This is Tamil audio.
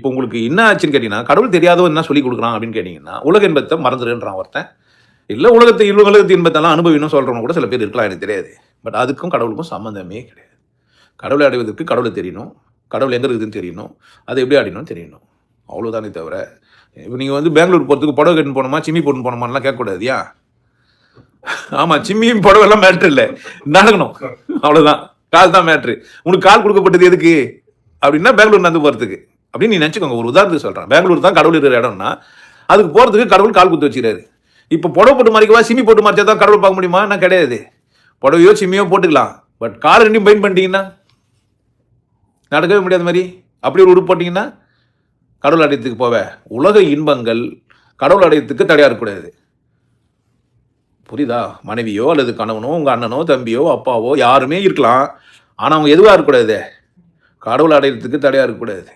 இப்போ உங்களுக்கு என்ன ஆச்சுன்னு கேட்டிங்கன்னா கடவுள் தெரியாதவன் என்ன சொல்லி கொடுக்குறான் அப்படின்னு கேட்டிங்கன்னா உலக இன்பத்தை மறந்துடுன்றான் ஒருத்தன். இல்லை உலகத்தை இல்லை உலகத்து இன்பத்தெல்லாம் அனுபவிக்கணும்னு சொல்கிறவங்க கூட சில பேர் இருக்கலாம் எனக்கு தெரியாது. பட் அதுக்கும் கடவுளுக்கும் சம்மந்தமே கிடையாது. கடவுளை அடைவதற்கு கடவுளை தெரியணும். கடவுள் எங்கே இருக்குதுன்னு தெரியணும். அதை எப்படி அடையணும்னு தெரியணும். அவ்வளோதானே தவிர இப்போ நீங்கள் வந்து பெங்களூர் போகிறதுக்கு புடவை கட்டுன்னு போனோமா சிம்மி போட்டு போனோமான்லாம் கேட்கக்கூடாது ஏன் ஆமாம் சிம்மியும் புடவெல்லாம் மேட்ரு இல்லை. நடக்கணும். அவ்வளோதான் கால் தான் மேட்ரு உனக்கு கால் கொடுக்கப்பட்டது எதுக்கு? அப்படின்னா பெங்களூர் நடந்து போகிறதுக்கு அப்படின்னு நீ நினச்சிக்கோங்க. ஒரு உதாரணத்துக்கு சொல்கிறேன் பெங்களூர் தான் கடவுள் இருக்கிற இடம்னா அதுக்கு போகிறதுக்கு கடவுள் கால் குத்து வச்சுக்கிறாரு. இப்போ புடவை போட்டு மறைக்கவா சிம்மி போட்டு மாறிச்சா தான் கடவுள் பார்க்க முடியுமா? நான் கிடையாது. புடவையோ சிம்மியோ போட்டுக்கலாம். பட் கால் ரெண்டையும் பைன் பண்ணிட்டீங்கன்னா நடக்கவே முடியாத மாதிரி. அப்படி ஒரு உடுப்பு போட்டிங்கன்னா கடவுள் அடையத்துக்கு போவேன் உலக இன்பங்கள் கடவுள் அடையத்துக்கு தடையாக இருக்கக்கூடாது. புரியுதா? மனைவியோ அல்லது கணவனோ உங்கள் அண்ணனோ தம்பியோ அப்பாவோ யாருமே இருக்கலாம். ஆனால் அவங்க எதுவாக இருக்கக்கூடாது? கடவுள் அடையிறதுக்கு தடையாக இருக்கக்கூடாது.